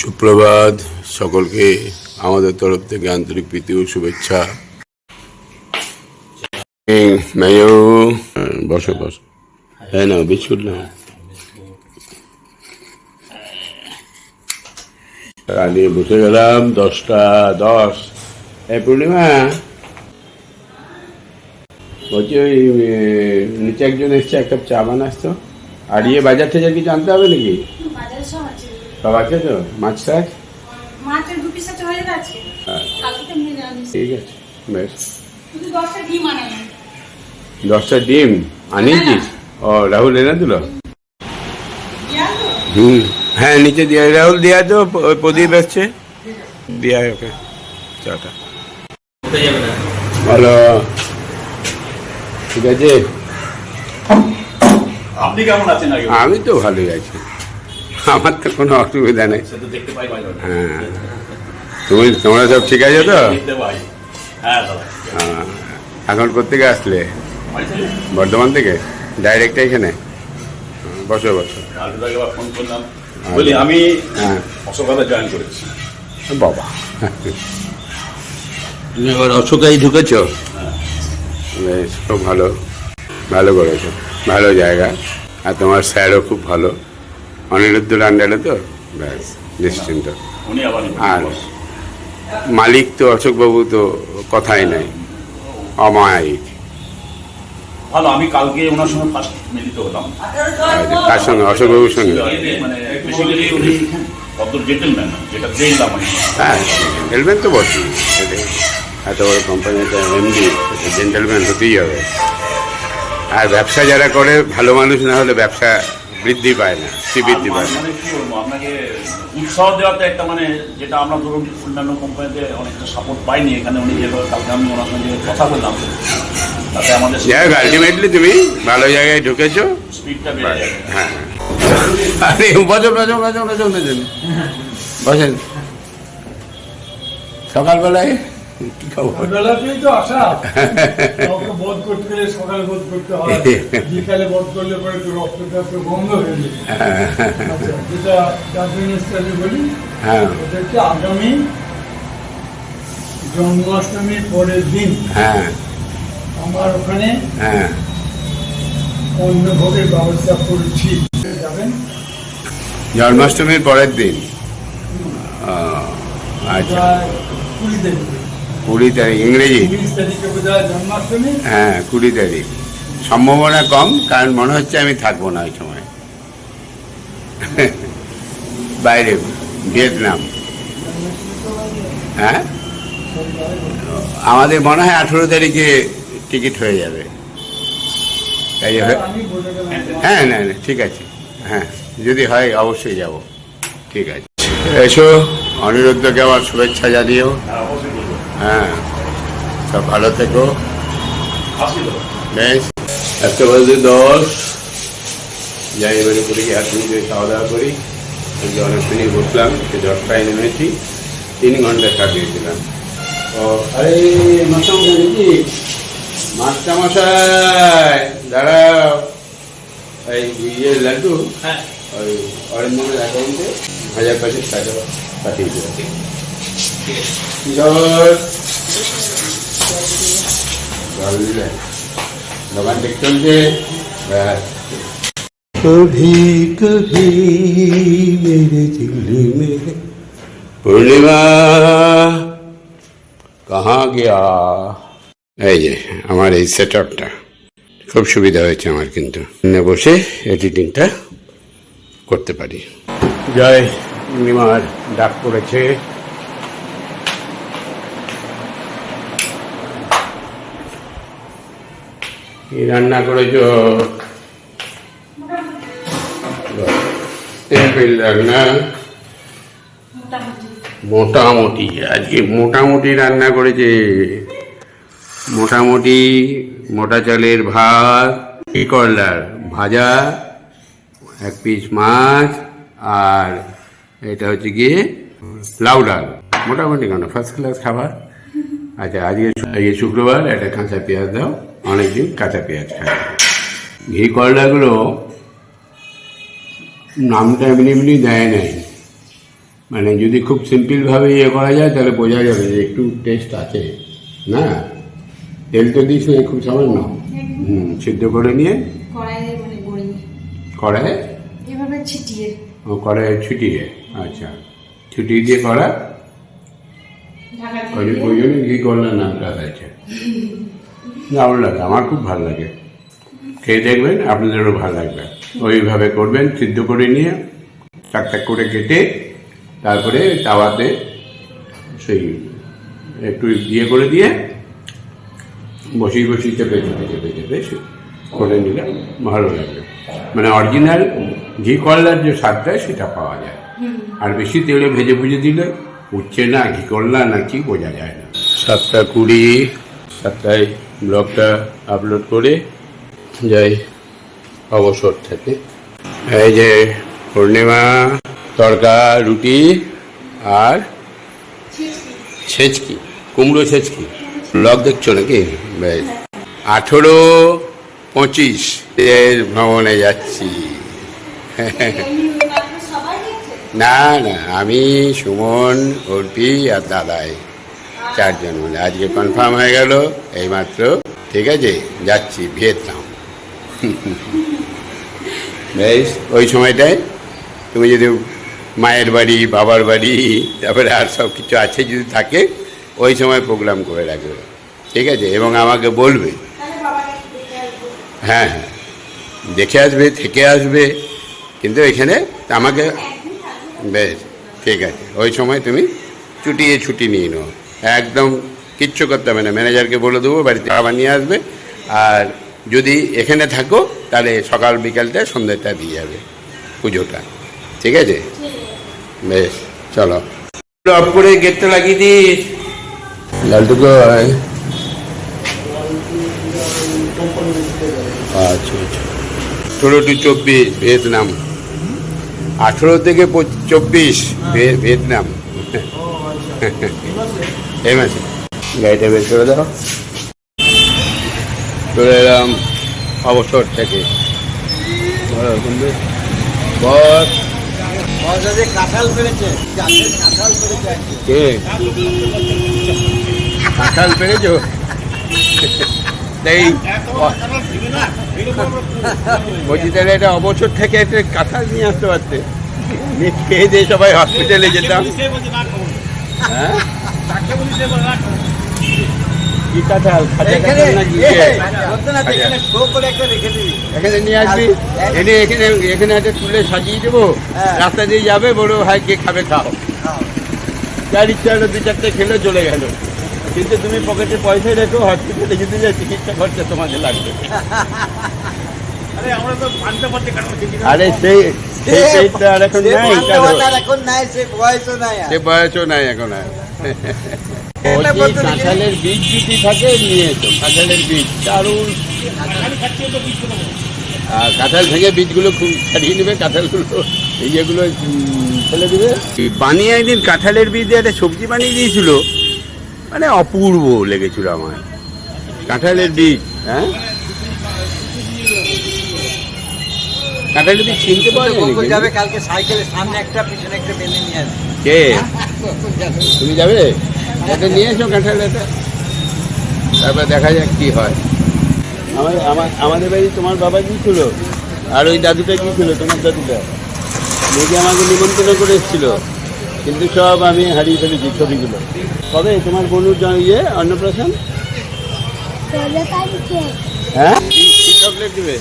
সুপ্রভাত। সকলকে আমাদের তরফ থেকে আন্তরিক প্রীতি ও শুভেচ্ছা। মেয়ো বসো বসো। হ্যাঁ না, বিস্কুট না। নিয়ে বসে গেলাম দশটা দশ। এই পূর্ণিমা? বলছি ওই নিচে একজন এসছে, এক কাপ চা বানাস তো। আর ইয়ে বাজার টাজার কিছু আনতে হবে নাকি? আছে তো? মাছ টাছ মাছের দু পিস আছে হয়ে গেছে। হ্যাঁ। কালকে ঠিক আছে বেশ। দশটা ডিম আনাই দশটা ডিম? আনিয়েছিস ও রাহুল এনে দিল? হুম। হ্যাঁ নিচে দিয়ে রাহুল দিয়া তো প্রদীপ এসছে। দিয়া ওকে। চাটা ভালো ঠিক আছে? আপনি কেমন আছেন আমি তো ভালোই আছি। আমার তো কোনো অসুবিধা নেই। হ্যাঁ। তুমি তোমরা সব ঠিক আছে তো? হ্যাঁ হ্যাঁ। এখন কোথেকে আসলে? বর্ধমান থেকে? ডাইরেক্ট এখানে করলাম। বলি আমি হ্যাঁ। জয়েন করেছি। বাবা। তুমি এবার অশোকাই ঢুকেছ? বেশ খুব ভালো। ভালো করেছ। ভালো জায়গা। আর তোমার স্যারও খুব ভালো। অনিরুদ্ধর আন্ডারে তো? ব্যাস নিশ্চিন্ত। আর মালিক তো অশোকবাবু তো কথাই নাই। অমায়িক। ভালো আমি কালকে ওনার সঙ্গে ফার্স্ট মিলিত হলাম। আচ্ছা, কার সঙ্গে? অশোকবাবুর সঙ্গে। মানে আমি হ্যাঁ জেন্টেলম্যান তো বটে এত বড় কোম্পানিতে এমডি জেন্টেলম্যান হতেই হবে। আর ব্যবসা যারা করে ভালো মানুষ না হলে ব্যবসা বৃদ্ধি পায় না বৃদ্ধি পায় না মানে আপনাকে উৎসাহ দেওয়াতে একটা মানে যেটা আমরা ধরুন অন্যান্য কোম্পানিতে অনেকটা সাপোর্ট পাইনি এখানে উনি যেভাবে কালকে আমি ওনার সঙ্গে কথা বললাম তাতে আমাদের যাই হোক আলটিমেটলি তুমি ভালো জায়গায় ঢুকেছো স্পিডটা বেড়ে হ্যাঁ আরে সকালবেলায় কি খবর বেলাতেই তো আসা। বোধ করতে গেলে সকালে বোধ করতে হয়। বিকালে বোধ করলে পরে তো রক্তচাপ তো বন্ধ হয়ে যায়। আচ্ছা যেটা ডাক্তার বলি হ্যাঁ। ওটা হচ্ছে আগামী জন্মাষ্টমীর পরের দিন। হ্যাঁ। আমার ওখানে হ্যাঁ। অন্নভোগের ব্যবস্থা করেছি। যাবেন? জন্মাষ্টমীর পরের দিন? আচ্ছা। কুড়ি তারিখ কুড়ি তারিখ ইংরেজি। হয় হ্যাঁ কুড়ি তারিখ। সম্ভাবনা কম কারণ মনে হচ্ছে আমি থাকব না ওই সময়। বাইরে ভিয়েতনাম। হ্যাঁ? আমাদের মনে হয় আঠেরো তারিখে টিকিট হয়ে যাবে। তাই হ্যাঁ না না ঠিক আছে। হ্যাঁ যদি হয় অবশ্যই যাব। ঠিক আছে। এসো অনিরুদ্ধকে আমার শুভেচ্ছা জানিও। হ্যাঁ সব ভালো থেকো। একটা বাজে দশ। যাই এবারে করে এখন খাওয়া দাওয়া করি। যে অনেকখানি বসলাম সে দশটায় নেমেছি তিন ঘণ্টা কাটিয়েছিলাম ও আরে মাস্টারমশাই নাকি মাস্টারমশাই দাঁড়াও। এই ইয়ে লাড্ডু হ্যাঁ। ওই অরিন্দমের অ্যাকাউন্টে হাজার পাঁচেক টাকা পাঠিয়ে দেবো জয় দোকান ঠিক চলছে কভি কভি মেরে দিল্লি মে পূর্ণিমা কাহা গিয়া এই যে আমার এই সেট আপটা খুব সুবিধা হয়েছে আমার কিন্তু। বসে এডিটিংটা করতে পারি। জয় পূর্ণিমার ডাক পড়েছে। রান্না করেছ? রান্না মোটামুটি মোটামুটি, আজকে মোটামুটি রান্না করেছে। মোটামুটি মোটা চালের ভাত, কি করলার? ভাজা, এক পিস মাছ, আর এটা হচ্ছে গিয়ে লাউ ডাল। মোটামুটি কেন? ফার্স্ট ক্লাস খাবার? আচ্ছা আজকে আজকে শুক্রবার, একটা কাঁচা পেঁয়াজ দাও। অনেকদিন কাঁচা পেঁয়াজ খাই ঘি করলাগুলো নামটা এমনি এমনি দেয় নাই। মানে যদি খুব সিম্পলভাবে ইয়ে করা যায় তাহলে বোঝা যাবে যে একটু টেস্ট আছে না? তেল তো দিস না খুব সামান্য। হুম সিদ্ধ করে নিয়ে মানে কড়াই এভাবে ছিটিয়ে। ও কড়াই ছিটিয়ে আচ্ছা। ছুটিয়ে দিয়ে করা? ঢাকা ওই জন্য ঘি করলার নামটা হয়েছে। ভালো লাগে, আমার খুব ভালো লাগে। খেয়ে দেখবেন, আপনাদেরও ভালো লাগবে। ওইভাবে করবেন, সিদ্ধ করে নিয়ে টাক টাক করে কেটে, তারপরে তাওয়াতে সেই একটু ইয়ে করে দিয়ে, বসিয়ে বসিয়ে চেপে চেপে চেপে চেপে করে নিলে ভালো লাগবে। মানে অরিজিনাল ঘি করলার যে স্বাদটা, সেটা পাওয়া যায়। আর বেশি তেলে ভেজে ভুজে দিলে উঠছে না, ঘি করলা না, কি বোঝা যায় না। সাতটা কুড়ি, সাতটায় ব্লগটা আপলোড করে। যাই অবসর থাকে। এই যে পূর্ণিমা তড়কা রুটি আর ছেচকি কুমড়ো ছেচকি। ব্লগ দেখছ নাকি? আঠেরো পঁচিশ এর ভ্রমণে যাচ্ছি। না না আমি সুমন অর্পি আর দাদাই। চারজন মিলে। আজকে কনফার্ম হয়ে গেল এইমাত্র। ঠিক আছে, যাচ্ছি ভিয়েতনাম। বেশ, ওই সময়টায় তুমি যদি মায়ের বাড়ি, বাবার বাড়ি, তারপরে আর সব কিছু আছে যদি থাকে, ওই সময় প্রোগ্রাম করে রাখবে। ঠিক আছে, এবং আমাকে বলবে। হ্যাঁ হ্যাঁ। দেখে আসবে, থেকে আসবে। কিন্তু এখানে আমাকে বেশ, ঠিক আছে। ওই সময় তুমি ছুটিয়ে ছুটি নিয়ে নাও। একদম কিচ্ছু করতে হবে না। ম্যানেজারকে বলে দেবো বাড়িতে খাবার নিয়ে আসবে। আর যদি এখানে থাকো তাহলে সকাল বিকালটা সন্ধ্যাটা দিয়ে যাবে পুজোটা। ঠিক আছে? বেশ চলো। অফ করে গেটটা লাগিয়ে দিস। লালটুকু আচ্ছা আচ্ছা। ষোলো টু চব্বিশ ভিয়েতনাম। আঠেরো থেকে চব্বিশ ভিয়েতনাম। এই গাড়িটা বের করে দাও। চলে এলাম অবসর থেকে। বস কাঁঠাল পেরেছে। কাঁঠাল পেরেছে কে? কাঁঠাল পেরেছ? এই বলছি তাহলে এটা অবসর থেকে একটা কাঁঠাল নিয়ে আসতে পারতে। খেয়ে দিয়ে সবাই হসপিটালে যেতাম। হ্যাঁ? এখানে নিয়ে আসবি। এনে এখানে এখানে একটা তুলে সাজিয়ে দেবো। হ্যাঁ। রাস্তা দিয়ে যাবে বড় ভাই কে খাবে খাও। যার ইচ্ছা হলো দু চারটে খেলে চলে গেল। কিন্তু তুমি পকেটে পয়সা রেখো হসপিটালে যেতে যা চিকিৎসা খরচা তোমাকে লাগবে। আরে সেই সেই পেটটা আর এখন নাই সে বয়সও নাই এখন আর। কাঁঠালের বীজ যদি থাকে নিয়ে এসো কাঁঠালের বীজ দারুণ। আর কাঁঠাল থেকে বীজগুলো খুব ছাড়িয়ে নেবে কাঁঠালগুলো ইয়েগুলো ফেলে দেবে। বানিয়ে একদিন কাঁঠালের বীজ দিয়ে একটা সবজি বানিয়ে দিয়েছিল মানে অপূর্ব লেগেছিল আমার। কাঁঠালের বীজ হ্যাঁ? কাঁঠালের বীজ চিনতে পারবে বকুল যাবে কালকে সাইকেলের সামনে একটা পিছনে একটা বেঁধে নিয়ে আসবে। কে? তুমি যাবে? এটা নিয়ে এসো কাঁঠাল তারপর দেখা যাক কি হয়। আমার আমার, আমাদের বাড়ি তোমার বাবা গিয়েছিল আর ওই দাদুটা গিয়েছিল তোমার দাদুটা? দেখে আমাকে নিমন্ত্রণ করে এসেছিল। কিন্তু সব আমি হারিয়ে ফেলেছি ছবিগুলো। কবে? তোমার বনুর ইয়ে অন্নপ্রাশন? হ্যাঁ? কি কি চকলেট দেবে?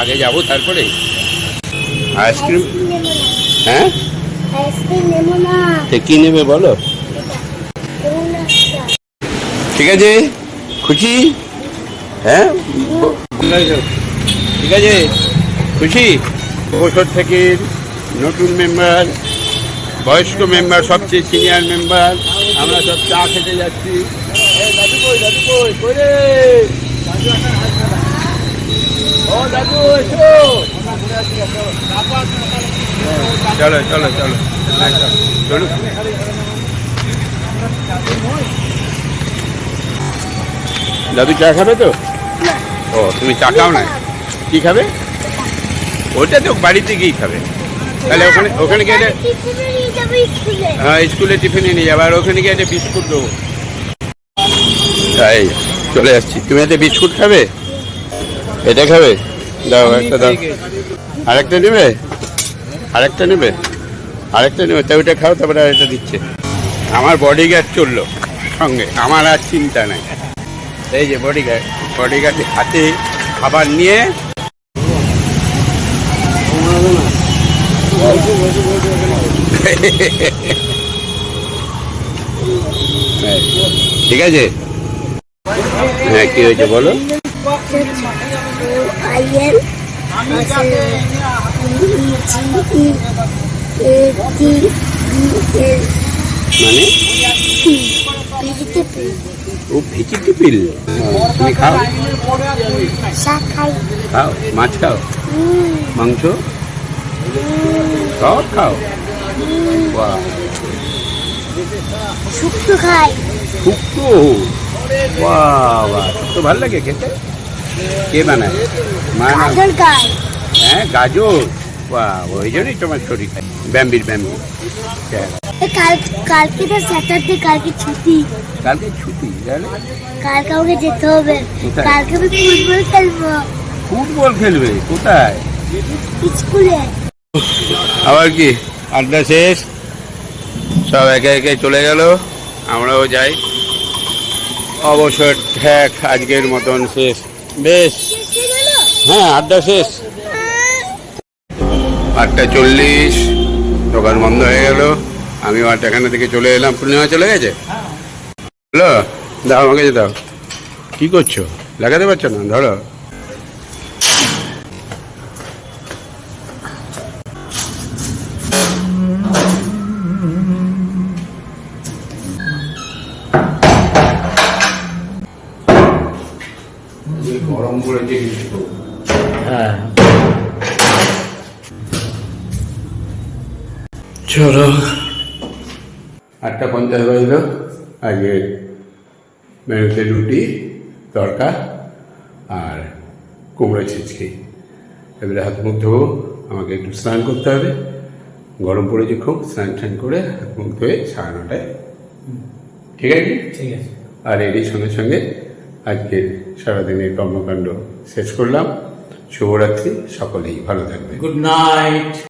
আগে যাব তারপরে। আইসক্রিম? হ্যাঁ? কি নেবে বলো? ঠিক আছে? খুশি? হ্যাঁ? ঠিক আছে? খুশি? বছর থেকে নতুন মেম্বার বয়স্ক মেম্বার সবচেয়ে সিনিয়র মেম্বার। আমরা সব চা খেতে যাচ্ছি। দাদু ও এসো। চলো চলো চলো। চলো। দাদু চা খাবে তো? ও তুমি চা খাও না? কি খাবে? ওটা তো বাড়িতে গিয়েই খাবে। তাহলে ওখানে ওখানে গিয়ে হ্যাঁ স্কুলে টিফিনে নিয়ে যাব। আর ওখানে গিয়ে একটা বিস্কুট দেবো। তাই চলে আসছি। তুমি একটা বিস্কুট খাবে? এটা খাবে? দাও একটা দাও। আরেকটা নেবে আরেকটা নেবে? আরেকটা নেবে তাই ওইটা খাও, তারপরে আরেকটা দিচ্ছে। আমার বডি গার্ড চলল, সঙ্গে, আমার আর চিন্তা নাই। এই যে বডি গার্ড বডি গার্ড হাতে খাবার নিয়ে। ঠিক আছে? হ্যাঁ কি হয়েছে বলো? মানে? ও পিল তুমি খাও। শাক খাই খাও মাছ খাও। মাংস? সব খাও। বাহ। শুক্তো? খাই শুক্তো বাহ বাহ। শুক্তো ভালো লাগে খেতে? কে বানায়? মা গাজর খাই হ্যাঁ গাজর। ওই জন্যই তোমার শরীর ব্যাম্বির ব্যাম্বি। হ্যাঁ। কালকে তো স্যাটারডে কালকে ছুটি। কালকে ছুটি জানে কালকে আমাকে যেতে হবে। কোথায়? কালকে আমি ফুটবল খেলব। ফুটবল খেলবে? কোথায়? স্কুলে। আবার কি? আড্ডা শেষ? সব একে একে চলে গেল। আমরাও যাই। অবসর ঠ্যাক আজকের মতন শেষ। বেশ। হ্যাঁ আড্ডা শেষ। আটটা চল্লিশ দোকান বন্ধ হয়ে গেল। আমিও এখানে থেকে চলে এলাম। পূর্ণিমা চলে গেছে? হ্যালো দাও আমাকে দাও। কি করছ? লাগাতে পারছ না? ধরো। আজকে মেনুতে রুটি তরকা আর কুমড়ো ছিচকি। এবারে হাত মুখ ধোবো আমাকে একটু স্নান করতে হবে। গরম পড়েছে খুব স্নান টান করে হাত মুখ ধুয়ে সাড়ে নটায়। ঠিক আছে? ঠিক আছে। আর এরই সঙ্গে সঙ্গে আজকে সারাদিনের কর্মকাণ্ড শেষ করলাম। শুভরাত্রি সকলেই ভালো থাকবে গুড নাইট